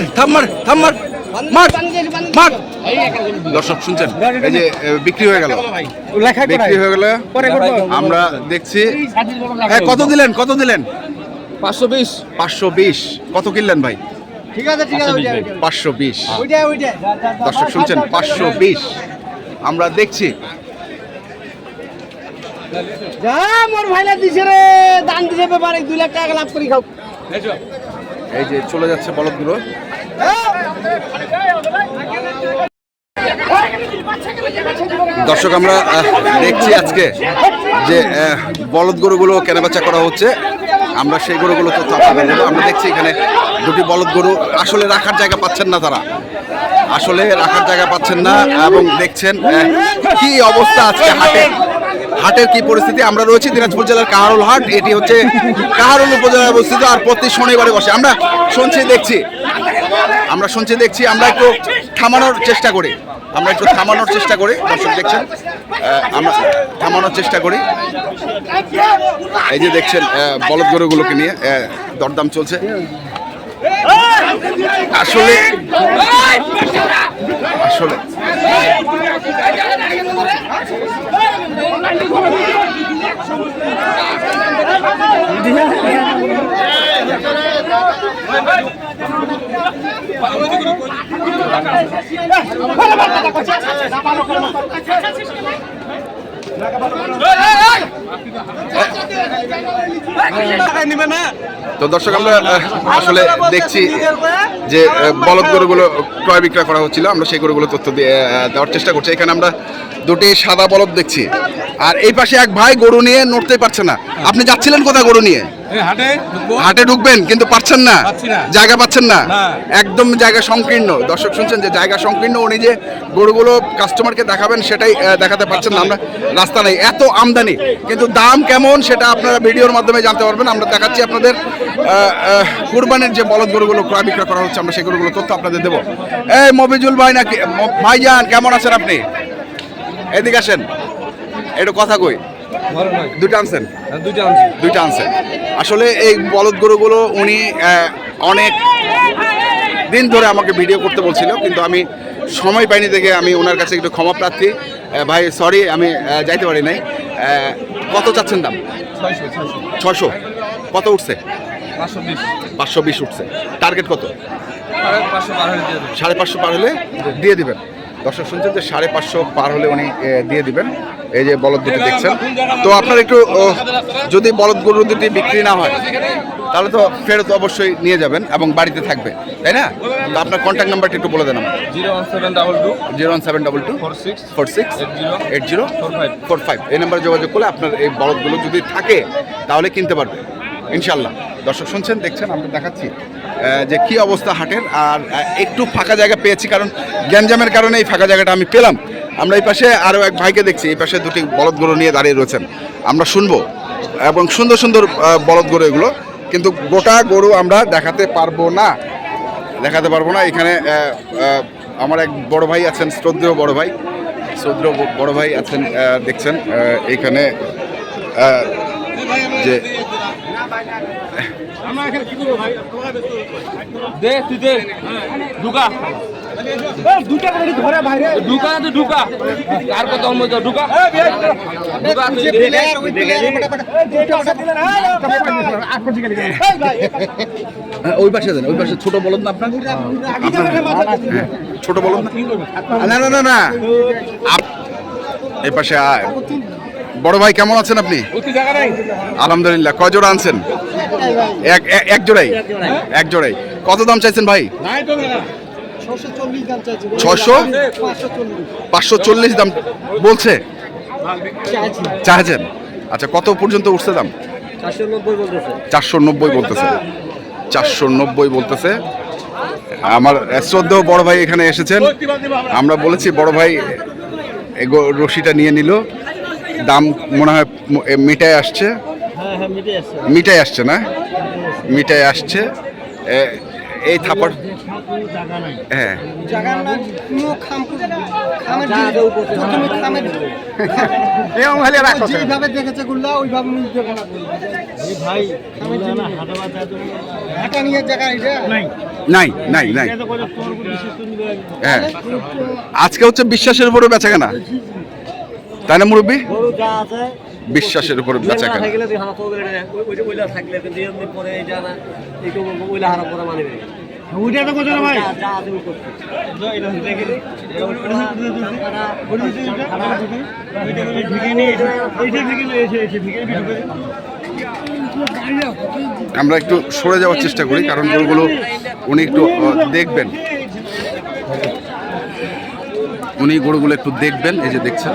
মার থাম মার থাম মার। মার মার। দর্শক শুনছেন? এই যে বিক্রি হয়ে গেল। লেখা বিক্রি হয়ে গেল। আমরা দেখছি। হ্যাঁ, কত দিলেন কত দিলেন? পাঁচশো বিশ। পাঁচশো বিশ। কত কিনলেন ভাই? ঠিক আছে ঠিক আছে পাঁচশো বিশ। দর্শক শুনছেন? পাঁচশো বিশ। আমরা দেখছি। যা মোর ভাইলা দিছে রে। দান দিছে ব্যাপারে দুই লাখ টাকা লাভ করি খাও। এই যে চলে যাচ্ছে বলদগুলো। দর্শক, আমরা দেখছি আজকে যে বলদ গরুগুলো কেনাবেচা করা হচ্ছে। আমরা সেই গরুগুলো আপনাদের আমরা দেখছি এখানে দুটি বলদ গরু আসলে রাখার জায়গা পাচ্ছেন না তারা। আসলে রাখার জায়গা পাচ্ছেন না এবং দেখছেন কি অবস্থা আজকে হাটে। হাটের কি পরিস্থিতি? আমরা রয়েছি দিনাজপুর জেলার কাহারুল হাট। এটি হচ্ছে কাহারুল উপজেলায় অবস্থিত আর প্রতি শনিবারে বসে। আমরা শুনছি, দেখছি। আমরা শুনছি, দেখছি। আমরা একটু থামানোর চেষ্টা করি। আমরা একটু থামানোর চেষ্টা করি। দর্শক, দেখছেন? আমরা থামানোর চেষ্টা করি। এই যে দেখছেন বলদ গরুগুলোকে নিয়ে দরদাম চলছে। আসলে আসলে তো দর্শক, আমরা আসলে দেখছি যে বলদ গরুগুলো ক্রয় বিক্রয় করা হচ্ছিল। আমরা সেই গরুগুলো তথ্য দিয়ে দেওয়ার চেষ্টা করছি। এখানে আমরা দুটি সাদা বলদ দেখছি। আর এই পাশে এক ভাই গরু নিয়ে নড়তেই পারছে না। আপনি যাচ্ছিলেন কোথায় গরু নিয়ে? হাটে ঢুকবেন কিন্তু পাচ্ছেন না। জায়গা পাচ্ছেন না। একদম জায়গা সংকীর্ণ। দর্শক শুনছেন যে জায়গা সংকীর্ণ উনি যে গরুগুলো কাস্টমারকে দেখাবেন সেটাই দেখাতে পারছেন না। আমরা রাস্তা নেই। এত আমদানি। কিন্তু দাম কেমন সেটা আপনারা ভিডিওর মাধ্যমে জানতে পারবেন। আমরা দেখাচ্ছি আপনাদের কুরবানির যে বলদ গরুগুলো ক্রয় বিক্রয় করা হচ্ছে আমরা সেই গরুগুলো তথ্য আপনাদের দেবো। এই মবিজুল ভাই নাকি ভাইজান কেমন আছেন আপনি? এদিকে আসেন। একটু কথা কই। দুটো আনছেন? দুইটা আনছি। দুইটা আনছেন। আসলে এই বলদ গরুগুলো উনি অনেক দিন ধরে আমাকে ভিডিও করতে বলছিল কিন্তু আমি সময় পাইনি দেখে আমি ওনার কাছে একটু ক্ষমা প্রার্থী। ভাই সরি আমি যাইতে পারি নাই। কত চাচ্ছেন দাম? ছশো কত উঠছে? পাঁচশো বিশ। উঠছে। টার্গেট কত? হয়ে সাড়ে পাঁচশো পার হলে দিয়ে দিবেন। দর্শক শুনছেন যে সাড়ে পাঁচশো পার হলে উনি দিয়ে দিবেন। এই যে বলদ দুটি দেখছেন। তো আপনার একটু যদি বলদ গরু দুটি বিক্রি না হয় তাহলে তো ফেরত অবশ্যই নিয়ে যাবেন এবং বাড়িতে থাকবে তাই না? তো আপনার কন্ট্যাক্ট নাম্বারটা একটু বলে দেন আমার zero one seven double two. Zero one seven double two. Four six. Four six. Eight zero. Eight zero. Four five. Four five. এই নাম্বারে যোগাযোগ করলে আপনার এই বলদগুলো যদি থাকে তাহলে কিনতে পারবে। ইনশাল্লাহ দর্শক শুনছেন দেখছেন আমরা দেখাচ্ছি। যে কি অবস্থা হাটের আর একটু ফাঁকা জায়গা পেয়েছি কারণ গ্যাঞ্জামের কারণে এই ফাঁকা জায়গাটা আমি পেলাম। আমরা এই পাশে আরও এক ভাইকে দেখছি এই পাশে দুটি বলদ গরু নিয়ে দাঁড়িয়ে রয়েছেন। আমরা শুনব এবং সুন্দর সুন্দর আহ, বলদ গরু এগুলো কিন্তু গোটা গরু আমরা দেখাতে পারব না। দেখাতে পারব না এখানে আমার এক বড় ভাই আছেন শ্রদ্ধেয় বড় ভাই। শ্রদ্ধেয় বড় ভাই আছেন দেখছেন এইখানে যে দে তুই দে। ঢুকা। দুটা ধরে বাইরে? ঢুকা না ঢুকা। আর কত মজা ঢুকা। ঢুকা তুই হ্যাঁ, ওই পাশে দেন ওই পাশে ছোট বলুন না আপনার? হ্যাঁ, ছোট বলদ না? না না না না। এই পাশে আয়। বড় ভাই কেমন আছেন আপনি? আলহামদুলিল্লাহ। কয় জোড়া আনছেন? এক এক- জোড়াই? এক জোড়াই। কত দাম চাইছেন ভাই? নাই তো না ছশো পাঁচশো চল্লিশ দাম। বলছে? চাইছেন। আচ্ছা কত পর্যন্ত উঠছে দাম? চারশো নব্বই বলতেছে। চারশো নব্বই বলতেছে। আমার শ্রদ্ধ বড় ভাই এখানে এসেছেন। আমরা। বলেছি বড় ভাই এই রশিটা নিয়ে নিল। দাম মনে হয় ম- এ মিটায় আসছে। হ্যাঁ হ্যাঁ আসছে। মিটায় আসছে না? মিটায় আসছে। এই থাপড় হ্যাঁ। নাই নাই। নাই হ্যাঁ। আজকে হচ্ছে বিশ্বাসের উপরে বেচা কেনা। তাই না মুরব্বী বিশ্বাসের উপর বেচা কেনা মানে আমরা একটু সরে যাওয়ার চেষ্টা করি কারণ গরুগুলো উনি একটু দেখবেন উনি গরুগুলো একটু দেখবেন এই যে দেখছেন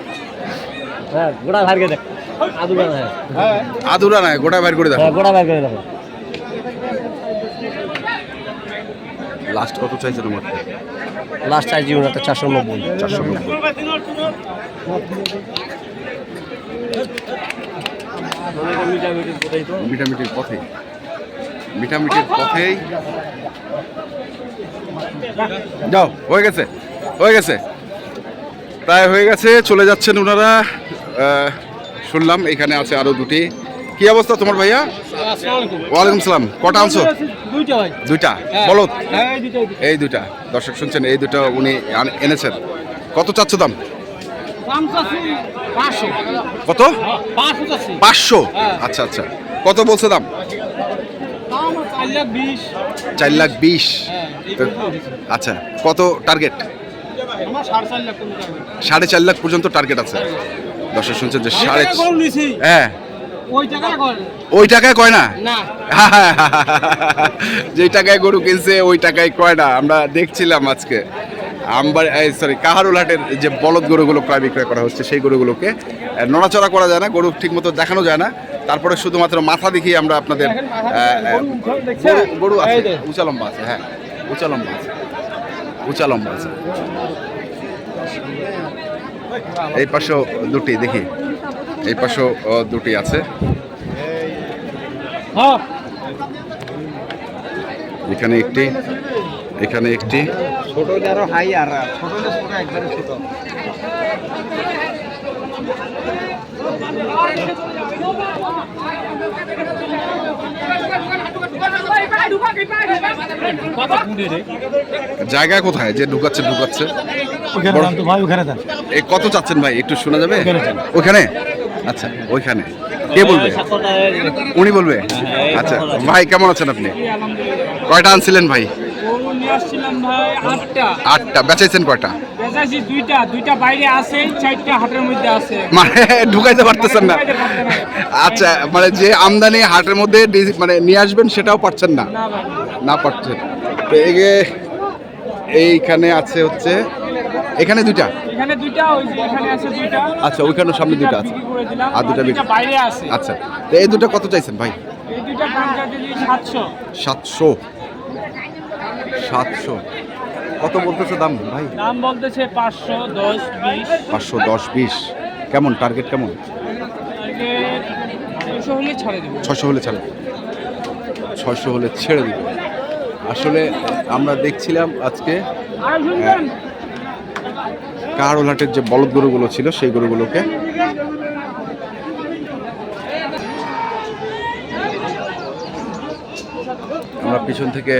হ্যাঁ গোড়া ভারকে দেখ। আদু গানা হ্যাঁ। আদুরা নয় গোটা বাইর করে দেখো। হ্যাঁ গোড়া ভার করে দেখো। লাস্ট কত চাইছেন আমার লাস্ট চার্জ জীবন একটা চারশো নব্বই। চারশো নব্বই। মিটামিটির পথে মিটামিটির পথেই। যাও হয়ে গেছে হয়ে গেছে। প্রায় হয়ে গেছে চলে যাচ্ছেন ওনারা। শুনলাম এখানে আছে আরও দুটি। কি অবস্থা তোমার ভাইয়া? ওয়ালাইকুম সালাম। কটা আনছো? দুইটা ভাই। বলো। হ্যাঁ এই দুইটা। দর্শক শুনছেন এই দুটো উনি এনেছেন। কত চাচ্ছ দাম? কত? পাঁচশো চাচ্ছি। পাঁচশো? হ্যাঁ। আচ্ছা আচ্ছা। কত বলছে দাম? চার লাখ বিশ। হ্যাঁ আচ্ছা কত টার্গেট। সাড়ে চার লাখ পর্যন্ত টার্গেট আছে। দর্শক শুনছেন যে সাড়ে হ্যাঁ। ওই টাকায় কয় না? না। যে টাকায় গরু কিনছে ওই টাকায় কয় না? আমরা দেখছিলাম আজকে। আমবার সরি কাহারুল হাটের যে বলদ গরুগুলো ক্রয় বিক্রয় করা হচ্ছে সেই গরুগুলোকে নড়াচড়া করা যায় না গরু ঠিকমতো দেখানো যায় না। তারপরে শুধুমাত্র মাথা দেখিয়ে আমরা আপনাদের গরু আছে উঁচা লম্বা আছে হ্যাঁ উঁচা লম্বা আছে উঁচা লম্বা আছে। এই পাশেও দুটি, দেখি। এই পাশেও দুটি আছে। এখানে একটি এখানে একটি। ছোট আরও ছোট একবারে জায়গা কোথায়? যে ঢুকাচ্ছে ঢুকাচ্ছে। এই কত চাচ্ছেন ভাই? একটু শোনা যাবে? ওখানে আচ্ছা ওইখানে। কে বলবে? উনি বলবে? আচ্ছা ভাই কেমন আছেন আপনি? কয়টা আনছিলেন ভাই? আটটা। বেচাইছেন কয়টা? বেচাইছি দুইটা দুইটা বাইরে আছে চারটা হাটের মধ্যে আছে। মানে ঢুকাইতে পারতেছেন না। আচ্ছা মানে যে আমদানি হাটের মধ্যে মানে নিয়ে আসবেন সেটাও পারছেন না? না পারছেন। তো এগে এইখানে আছে হচ্ছে এখানে দুইটা? এখানে দুইটা ওই যে এখানে আছে দুইটা। আচ্ছা ওইখানে সামনে দুইটা আছে। আর দুইটা বাইরে আছে। আচ্ছা তো এই দুটো কত চাইছেন ভাই? এই দুইটা দাম চাইছি সাতশো। সাতশো। সাতশো। কত বলতেছে দাম ভাই? দাম বলতেছে পাঁচশো দশ বিশ। পাঁচশো দশ বিশ। কেমন টার্গেট কেমন? ছয়শো হলে ছাড়ে দেবো। ছশো হলে ছাড়ে ছশো হলে ছেড়ে দিব। আসলে আমরা দেখছিলাম আজকে কাহারোলহাটের যে বলদ গরুগুলো ছিল সেই গরুগুলোকে আমরা পিছন থেকে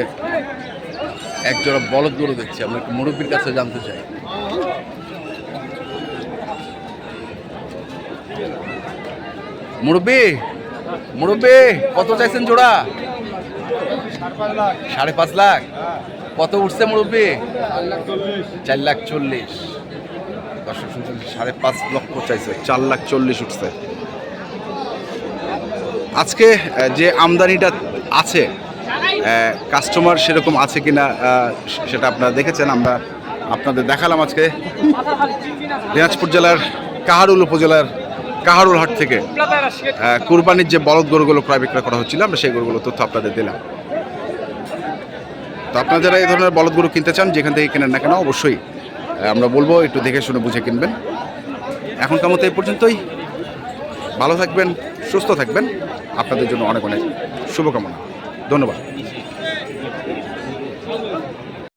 এক জোড়া বলদ গরু দেখছি আমরা একটু মুরব্বীর কাছে জানতে চাই। মুরব্বী মুরব্বী, কত চাইছেন জোড়া? সাড়ে পাঁচ লাখ। কত উঠছে মুরব্বী? চার লাখ চল্লিশ। দর্শক শুনছেন, সাড়ে পাঁচ লক্ষ চাইছে। চার লাখ চল্লিশ উঠছে। আজকে যে আমদানিটা আছে কাস্টমার সেরকম আছে কিনা আহ, সেটা আপনারা দেখেছেন আমরা আপনাদের দেখালাম আজকে। দিনাজপুর জেলার কাহারুল উপজেলার কাহারুল হাট থেকে কুরবানির যে বলদ গরুগুলো ক্রয় বিক্রয় করা হচ্ছিল আমরা সেই গরুগুলো তথ্য আপনাদের দিলাম। তো আপনারা যারা এই ধরনের বলদ গরু কিনতে চান যেখান থেকে কেনেন না কেন অবশ্যই আমরা বলব একটু দেখে শুনে বুঝে কিনবেন। এখনকার মতো এই পর্যন্তই। ভালো থাকবেন সুস্থ থাকবেন। আপনাদের জন্য অনেক অনেক শুভকামনা। ধন্যবাদ।